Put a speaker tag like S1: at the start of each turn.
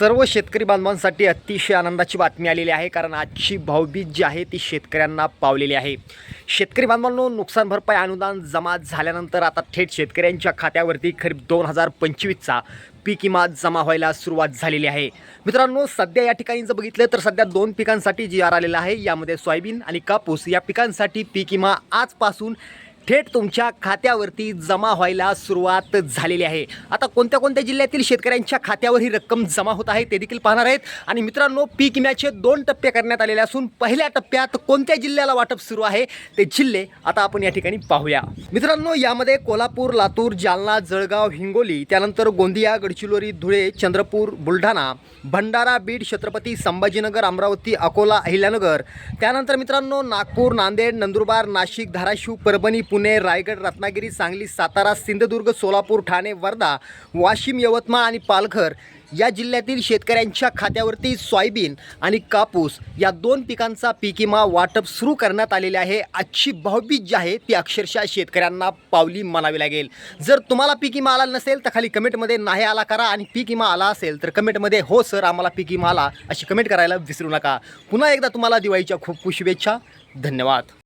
S1: सर्व शेतकरी बांधवांसाठी अतिशय आनंदाची बातमी आलेली आहे कारण आजची भाऊबीज जी आहे ती शेतकऱ्यांना पावलेली आहे. शेतकरी बांधवांनो नुकसान भरपाई अनुदान जमा झाल्यानंतर आता थेट शेतकऱ्यांच्या खात्यावरती खरीप दोन हजार पंचवीसचा पीक विमा जमा व्हायला सुरुवात झालेली आहे. मित्रांनो सध्या या ठिकाणी जर बघितलं तर सध्या दोन पिकांसाठी जी आर आलेला आहे यामध्ये सोयाबीन आणि कापूस. या पिकांसाठी पीक विमा आजपासून थेट तुमच्या खात्यावरती जमा व्हायला सुरुवात झालेली आहे. आता कोणत्या कोणत्या जिल्ह्यातील शेतकऱ्यांच्या खात्यावर ही रक्कम जमा होत आहे ते देखील पाहणार आहेत. आणि मित्रांनो पीक विम्याचे दोन टप्पे करण्यात आलेले असून पहिल्या टप्प्यात कोणत्या जिल्ह्याला वाटप सुरू आहे ते जिल्हे आता आपण या ठिकाणी पाहूया. मित्रांनो यामध्ये कोल्हापूर लातूर जालना जळगाव हिंगोली त्यानंतर गोंदिया गडचिरोली धुळे चंद्रपूर बुलढाणा भंडारा बीड छत्रपती संभाजीनगर अमरावती अकोला अहिल्यानगर. त्यानंतर मित्रांनो नागपूर नांदेड नंदुरबार नाशिक धाराशिव परभणी पुणे रायगड रत्नागिरी सांगली सातारा सिंधुदुर्ग सोलापूर ठाणे वर्धा वाशिम यवतमाळ आणि पालघर या जिल्ह्यातील शेतकऱ्यांच्या खात्यावरती सोयाबीन आणि कापूस या दोन पिकांचा पीक विमा वाटप सुरू करण्यात आलेले आहे. आजची भावबीज जी आहे ती अक्षरशः शेतकऱ्यांना पावली म्हणावी लागेल. जर तुम्हाला पिकिमा विमा आला नसेल तर खाली कमेंटमध्ये नाही आला करा आणि पीक विमा आला असेल तर कमेंटमध्ये हो सर आम्हाला पिकिमा आला अशी कमेंट करायला विसरू नका. पुन्हा एकदा तुम्हाला दिवाळीच्या खूप खूप शुभेच्छा. धन्यवाद.